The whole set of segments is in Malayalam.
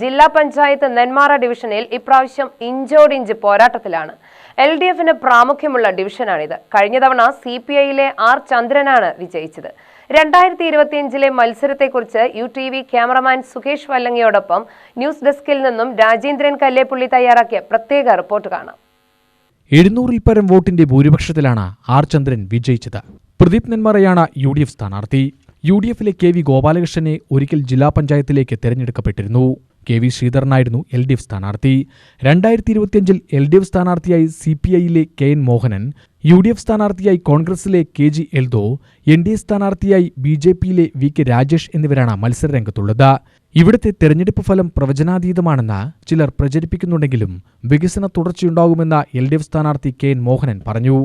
ജില്ലാ പഞ്ചായത്ത് നെന്മാറ ഡിവിഷനിൽ ഇപ്രാവശ്യം ഇഞ്ചോടിഞ്ച് പോരാട്ടത്തിലാണ്. എൽ ഡി എഫിന് പ്രാമുഖ്യമുള്ള ഡിവിഷനാണിത്. കഴിഞ്ഞ തവണ സി പി ഐയിലെ ആർ ചന്ദ്രനാണ് വിജയിച്ചത്. രണ്ടായിരത്തി ഇരുപത്തിയഞ്ചിലെ മത്സരത്തെക്കുറിച്ച് U T V cameraman Sukesh വല്ലങ്ങിയോടൊപ്പം news ഡെസ്കിൽ നിന്നും രാജേന്ദ്രൻ കല്ലേപ്പുള്ളി തയ്യാറാക്കിയ പ്രത്യേക റിപ്പോർട്ട് കാണാം. എഴുന്നൂറിൽ പരം വോട്ടിന്റെ ഭൂരിപക്ഷത്തിലാണ് ആർ ചന്ദ്രൻ വിജയിച്ചത്. പ്രദീപ് നെന്മാറയാണ് യു ഡി എഫ് സ്ഥാനാർത്ഥി. യു ഡി എഫിലെ കെ വി ഗോപാലകൃഷ്ണനെ ഒരിക്കൽ ജില്ലാ പഞ്ചായത്തിലേക്ക് തെരഞ്ഞെടുക്കപ്പെട്ടിരുന്നു. കെ വി ശ്രീധരനായിരുന്നു എൽ ഡി എഫ് സ്ഥാനാർത്ഥി. രണ്ടായിരത്തി ഇരുപത്തിയഞ്ചിൽ എൽ ഡി എഫ് സ്ഥാനാർത്ഥിയായി C P ഐയിലെ K N Mohanan U D F സ്ഥാനാർത്ഥിയായി കോൺഗ്രസിലെ K G Eldo N D A സ്ഥാനാർത്ഥിയായി ബി ജെ പിയിലെ വി കെ രാജേഷ് എന്നിവരാണ് മത്സരരംഗത്തുള്ളത്. ഇവിടുത്തെ തെരഞ്ഞെടുപ്പ് ഫലം പ്രവചനാതീതമാണെന്ന് ചിലർ പ്രചരിപ്പിക്കുന്നുണ്ടെങ്കിലും വികസന തുടർച്ചയുണ്ടാകുമെന്ന എൽ ഡി എഫ് സ്ഥാനാർത്ഥി കെ എൻ മോഹനൻ പറഞ്ഞു.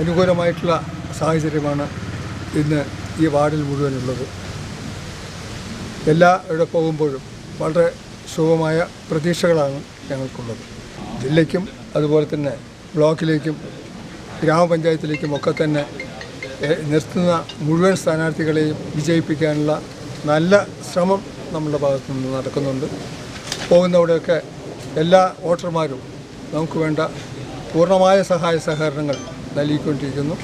അനുകൂലമായിട്ടുള്ള സാഹചര്യമാണ് ഇന്ന് ഈ വാർഡിൽ മുഴുവനുള്ളത്. എല്ലാ ഇവിടെ പോകുമ്പോഴും വളരെ ശുഭമായ പ്രതീക്ഷകളാണ് ഞങ്ങൾക്കുള്ളത്. ജില്ലയ്ക്കും അതുപോലെ തന്നെ ബ്ലോക്കിലേക്കും ഗ്രാമപഞ്ചായത്തിലേക്കും ഒക്കെ തന്നെ നിർത്തുന്ന മുഴുവൻ സ്ഥാനാർത്ഥികളെയും വിജയിപ്പിക്കാനുള്ള നല്ല ശ്രമം നമ്മുടെ ഭാഗത്തു നിന്ന് നടക്കുന്നുണ്ട്. പോകുന്നവിടെയൊക്കെ എല്ലാ വോട്ടർമാരും നമുക്ക് വേണ്ട പൂർണമായ സഹായ സഹകരണങ്ങൾ നൽകിക്കൊണ്ടിരിക്കുന്നു.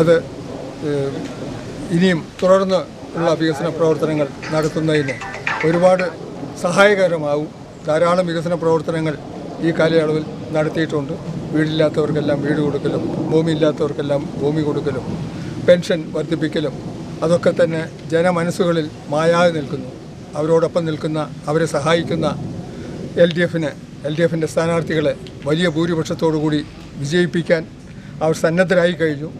അത് ഇനിയും തുടർന്ന് ഉള്ള വികസന പ്രവർത്തനങ്ങൾ നടത്തുന്നതിന് ഒരുപാട് സഹായകരമാവും. ധാരാളം വികസന പ്രവർത്തനങ്ങൾ ഈ കാലയളവിൽ നടത്തിയിട്ടുണ്ട്. വീടില്ലാത്തവർക്കെല്ലാം വീട് കൊടുക്കലും ഭൂമി ഇല്ലാത്തവർക്കെല്ലാം ഭൂമി കൊടുക്കലും പെൻഷൻ വർദ്ധിപ്പിക്കലും അതൊക്കെ തന്നെ ജനമനസ്സുകളിൽ മായാതെ നിൽക്കുന്നു. അവരോടൊപ്പം നിൽക്കുന്ന അവരെ സഹായിക്കുന്ന എൽ ഡി എഫിന് എൽ ഡി എഫിന്റെ സ്ഥാനാർത്ഥികളെ വലിയ ഭൂരിപക്ഷത്തോടു കൂടി വിജയിപ്പിക്കാൻ അവർ സന്നദ്ധരായി കഴിഞ്ഞു.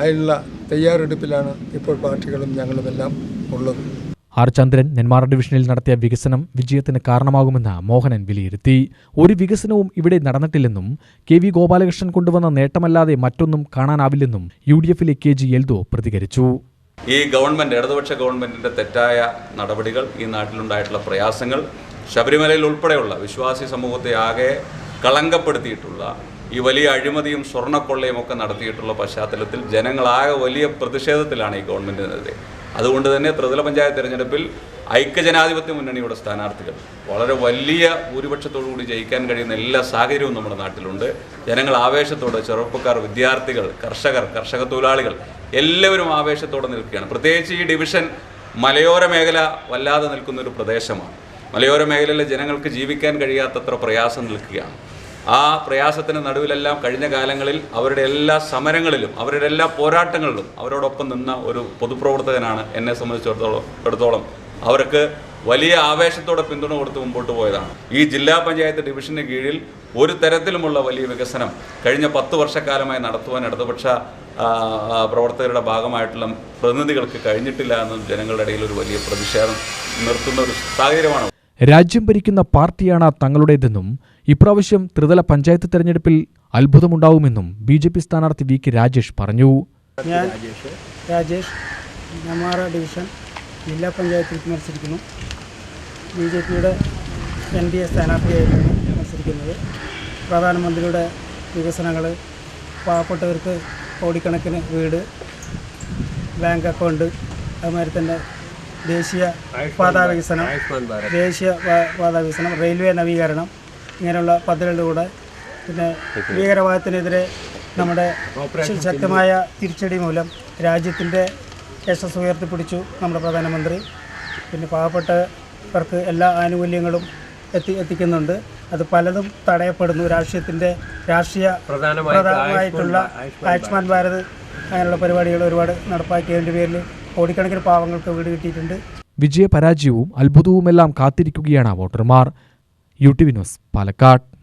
അതിനുള്ള തയ്യാറെടുപ്പിലാണ് ഇപ്പോൾ പാർട്ടികളും ഞങ്ങളുമെല്ലാം ഉള്ളത്. ആർ ചന്ദ്രൻ നെന്മാറ ഡിവിഷനിൽ നടത്തിയ വികസനം വിജയത്തിന് കാരണമാകുമെന്ന് മോഹനൻ വിലയിരുത്തി. ഒരു വികസനവും ഇവിടെ നടന്നിട്ടില്ലെന്നും കെ വി ഗോപാലകൃഷ്ണൻ കൊണ്ടുവന്ന നേട്ടമല്ലാതെ മറ്റൊന്നും കാണാനാവില്ലെന്നും യു ഡി എഫിലെ കെ ജി എൽദോ പ്രതികരിച്ചു. ഈ ഗവൺമെന്റ് ഇടതുപക്ഷ ഗവൺമെന്റിന്റെ തെറ്റായ നടപടികൾ ഈ നാട്ടിലുണ്ടായിട്ടുള്ള പ്രയാസങ്ങൾ ശബരിമലയിൽ ഉൾപ്പെടെയുള്ള വിശ്വാസി സമൂഹത്തെ ആകെ കളങ്കപ്പെടുത്തിയിട്ടുള്ള ഈ വലിയ അഴിമതിയും സ്വർണക്കൊള്ളയും ഒക്കെ നടത്തിയിട്ടുള്ള പശ്ചാത്തലത്തിൽ ജനങ്ങളാകെ വലിയ പ്രതിഷേധത്തിലാണ് ഈ ഗവൺമെന്റിനെതിരെ അതുകൊണ്ട് തന്നെ ത്രിതല പഞ്ചായത്ത് തിരഞ്ഞെടുപ്പിൽ ഐക്യജനാധിപത്യ മുന്നണിയുടെ സ്ഥാനാർത്ഥികൾ. വളരെ വലിയ ഭൂരിപക്ഷത്തോടു കൂടി ജയിക്കാൻ കഴിയുന്ന എല്ലാ സാഹചര്യവും നമ്മുടെ നാട്ടിലുണ്ട്. ജനങ്ങൾ ആവേശത്തോടെ ചെറുപ്പക്കാർ വിദ്യാർത്ഥികൾ കർഷകർ കർഷക തൊഴിലാളികൾ എല്ലാവരും ആവേശത്തോടെ നിൽക്കുകയാണ്. പ്രത്യേകിച്ച് ഈ ഡിവിഷൻ മലയോര മേഖല വല്ലാതെ നിൽക്കുന്ന ഒരു പ്രദേശമാണ്. മലയോര മേഖലയിലെ ജനങ്ങൾക്ക് ജീവിക്കാൻ കഴിയാത്തത്ര പ്രയാസം നിൽക്കുകയാണ്. ആ പ്രയാസത്തിന് നടുവിലെല്ലാം കഴിഞ്ഞ കാലങ്ങളിൽ അവരുടെ എല്ലാ സമരങ്ങളിലും അവരുടെ എല്ലാ പോരാട്ടങ്ങളിലും അവരോടൊപ്പം നിന്ന ഒരു പൊതുപ്രവർത്തകനാണ് എന്നെ സംബന്ധിച്ചിടത്തോളം എടുത്തോളം. അവർക്ക് വലിയ ആവേശത്തോടെ പിന്തുണ കൊടുത്ത് മുമ്പോട്ട് പോയതാണ്. ഈ ജില്ലാ പഞ്ചായത്ത് ഡിവിഷന് കീഴിൽ ഒരു തരത്തിലുമുള്ള വലിയ വികസനം കഴിഞ്ഞ പത്ത് വർഷക്കാലമായി നടത്തുവാൻ ഇടതുപക്ഷ പ്രവർത്തകരുടെ ഭാഗമായിട്ടുള്ള പ്രതിനിധികൾക്ക് കഴിഞ്ഞിട്ടില്ല എന്നും ജനങ്ങളുടെ ഇടയിൽ ഒരു വലിയ പ്രതിഷേധം നിർത്തുന്ന ഒരു സാഹചര്യമാണ്. രാജ്യം ഭരിക്കുന്ന പാർട്ടിയാണ് തങ്ങളുടേതെന്നും ഇപ്രാവശ്യം ത്രിതല പഞ്ചായത്ത് തെരഞ്ഞെടുപ്പിൽ അത്ഭുതമുണ്ടാവുമെന്നും ബി ജെ പി സ്ഥാനാർത്ഥി വി കെ രാജേഷ് പറഞ്ഞു. രാജേഷ് നെമാറ ഡിവിഷൻ ജില്ലാ പഞ്ചായത്തിൽ മത്സരിക്കുന്നു. ബി ജെ പിയുടെ എൻ ഡി എ സ്ഥാനാർത്ഥിയായിട്ടാണ് മത്സരിക്കുന്നത്. പ്രധാനമന്ത്രിയുടെ വികസനങ്ങൾ പാവപ്പെട്ടവർക്ക് കോടിക്കണക്കിന് വീട് ബാങ്ക് അക്കൗണ്ട് അതുമാതിരി തന്നെ ദേശീയ പാതാ വികസനം ദേശീയ പാതാ വികസനം റെയിൽവേ നവീകരണം ഇങ്ങനെയുള്ള പദ്ധതികളിലൂടെ പിന്നെ ഭീകരവാദത്തിനെതിരെ നമ്മുടെ ശക്തമായ തിരിച്ചടി മൂലം രാജ്യത്തിന്റെ യശസ് ഉയർത്തിപ്പിടിച്ചു നമ്മുടെ പ്രധാനമന്ത്രി. പിന്നെ പാവപ്പെട്ടവർക്ക് എല്ലാ ആനുകൂല്യങ്ങളും എത്തി എത്തിക്കുന്നുണ്ട്. അത് പലതും തടയപ്പെടുന്നു. രാഷ്ട്രീയത്തിന്റെ രാഷ്ട്രീയ പ്രധാനമായിട്ടുള്ള ആയുഷ്മാൻ ഭാരത് അങ്ങനെയുള്ള പരിപാടികൾ ഒരുപാട് നടപ്പാക്കിയതിന്റെ പേരിൽ കോടിക്കണക്കിന് പാവങ്ങൾക്ക് വീട് കിട്ടിയിട്ടുണ്ട്. വിജയപരാജയവും അത്ഭുതവുമെല്ലാം കാത്തിരിക്കുകയാണ് വോട്ടർമാർ. U T news Palakkad.